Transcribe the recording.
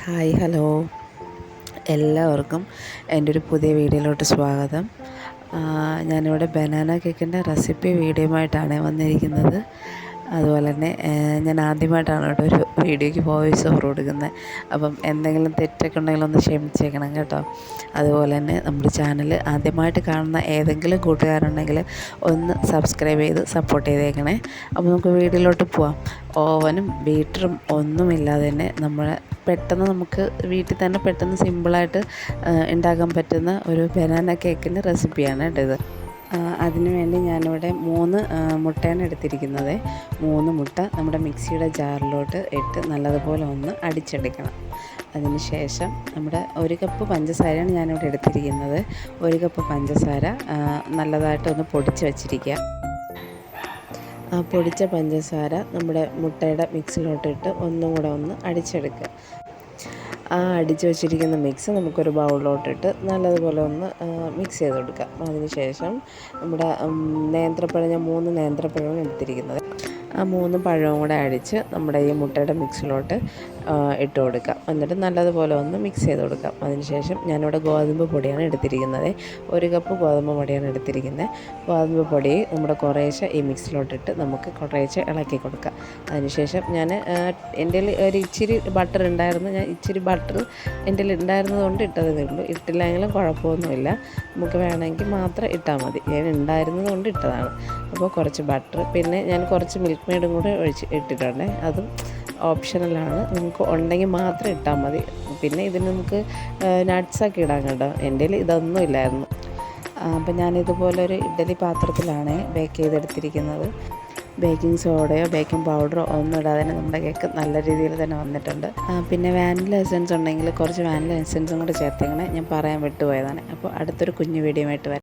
Hi hello. എല്ലാവർക്കും എന്റെ ഒരു പുതിയ വീഡിയോയിലോട്ട് സ്വാഗതം. ഞാനിവിടെ ബനാന കേക്കിന്റെ റെസിപ്പി വീഡിയോയുമായിട്ടാണ് വന്നിരിക്കുന്നത്. അതുപോലെ തന്നെ ഞാൻ ആദ്യമായിട്ടാണ് കേട്ടോ ഒരു വീഡിയോയ്ക്ക് വോയിസ് ഓവർ കൊടുക്കുന്നത് അപ്പം എന്തെങ്കിലും തെറ്റൊക്കെ ഉണ്ടെങ്കിൽ ഒന്ന് ക്ഷമിച്ചേക്കണം കേട്ടോ. അതുപോലെ തന്നെ നമ്മുടെ ചാനൽ ആദ്യമായിട്ട് കാണുന്ന ഏതെങ്കിലും കൂട്ടുകാരുണ്ടെങ്കിൽ ഒന്ന് സബ്സ്ക്രൈബ് ചെയ്ത് സപ്പോർട്ട് ചെയ്തേക്കണേ. അപ്പോൾ നമുക്ക് വീട്ടിലോട്ട് പോവാം. ഓവനും ബീറ്ററും ഒന്നുമില്ലാതെ തന്നെ നമ്മൾ പെട്ടെന്ന് നമുക്ക് വീട്ടിൽ തന്നെ പെട്ടെന്ന് സിമ്പിളായിട്ട് ഉണ്ടാക്കാൻ പറ്റുന്ന ഒരു ബനാന കേക്കിന്റെ റെസിപ്പിയാണ് കേട്ടോ ഇത്. ആ, അതിനു വേണ്ടി ഞാനിവിടെ മൂന്ന് മുട്ടയാണ് എടുത്തിരിക്കുന്നത്. മൂന്ന് മുട്ട നമ്മുടെ മിക്സിയുടെ ജാറിലോട്ട് ഇട്ട് നല്ലതുപോലെ ഒന്ന് അടിച്ചെടുക്കണം. അതിനുശേഷം നമ്മുടെ ഒരു കപ്പ് പഞ്ചസാരയാണ് ഞാനിവിടെ എടുത്തിരിക്കുന്നത്. ഒരു കപ്പ് പഞ്ചസാര നല്ലതായിട്ടൊന്ന് പൊടിച്ച് വച്ചിരിക്കുക. ആ പൊടിച്ച പഞ്ചസാര നമ്മുടെ മുട്ടയുടെ മിക്സിലോട്ടിട്ട് ഒന്നും കൂടെ ഒന്ന് അടിച്ചെടുക്കുക. ആ അടിച്ച് വെച്ചിരിക്കുന്ന മിക്സ് നമുക്കൊരു ബൗളിലോട്ടിട്ട് നല്ലതുപോലെ ഒന്ന് മിക്സ് ചെയ്ത് കൊടുക്കാം അതിനുശേഷം നമ്മുടെ നേന്ത്രപ്പഴം ഞാൻ മൂന്ന് നേന്ത്രപ്പഴമാണ് എടുത്തിരിക്കുന്നത്. ആ മൂന്ന് പഴവും കൂടെ അടിച്ച് നമ്മുടെ ഈ മുട്ടയുടെ മിക്സിലോട്ട് ഇട്ട് കൊടുക്കാം. എന്നിട്ട് നല്ലതുപോലെ ഒന്ന് മിക്സ് ചെയ്ത് കൊടുക്കാം. അതിനുശേഷം ഞാനിവിടെ ഗോതമ്പ് പൊടിയാണ് എടുത്തിരിക്കുന്നത്. ഒരു കപ്പ് ഗോതമ്പ് പൊടിയാണ് എടുത്തിരിക്കുന്നത്. ഗോതമ്പ് പൊടി നമ്മുടെ കുറേശ്ശെ ഈ മിക്സിലോട്ടിട്ട് നമുക്ക് കുറേശ്ശെ ഇളക്കി കൊടുക്കാം. അതിനുശേഷം ഞാൻ എന്റെ ഒരു ഇച്ചിരി ബട്ടർ ഉണ്ടായിരുന്നു. ഞാൻ ഇച്ചിരി ബട്ടർ എന്റെ ഉണ്ടായിരുന്നതുകൊണ്ട് ഉണ്ടായിരുന്നത് കൊണ്ട് ഇട്ടതേ ഉള്ളൂ. ഇട്ടില്ലെങ്കിലും കുഴപ്പമൊന്നുമില്ല. നമുക്ക് വേണമെങ്കിൽ മാത്രം ഇട്ടാൽ മതി. ഞാൻ ഉണ്ടായിരുന്നത് കൊണ്ട് ഇട്ടതാണ്. അപ്പോൾ കുറച്ച് ബട്ടർ പിന്നെ ഞാൻ കുറച്ച് മിൽക്ക് മെയ്ഡും കൂടെ ഒഴിച്ച് ഇട്ടിട്ടുണ്ട്. അതും ഓപ്ഷണലാണ് നിങ്ങൾക്ക് ഉണ്ടെങ്കിൽ മാത്രം ഇട്ടാൽ മതി. പിന്നെ ഇതിന് നമുക്ക് നട്ട്സൊക്കെ ഇടാൻ കേട്ടോ. എന്റെ ഇതൊന്നും ഇല്ലായിരുന്നു. അപ്പം ഞാനിതുപോലെ ഒരു ഇഡ്ഡലി പാത്രത്തിലാണ് ബേക്ക് ചെയ്തെടുത്തിരിക്കുന്നത്. ബേക്കിംഗ് സോഡയോ ബേക്കിംഗ് പൗഡറോ ഒന്നും ഇടാതെ തന്നെ നമ്മുടെ കേക്ക് നല്ല രീതിയിൽ തന്നെ വന്നിട്ടുണ്ട്. പിന്നെ വാനില എസൻസ് ഉണ്ടെങ്കിൽ കുറച്ച് വാനില എസൻസും കൂടെ ചേർത്തേക്കണേ ഞാൻ പറയാൻ വിട്ടുപോയതാണ്. അപ്പോൾ അടുത്തൊരു കുഞ്ഞു വീഡിയോ ആയിട്ട് വരാം.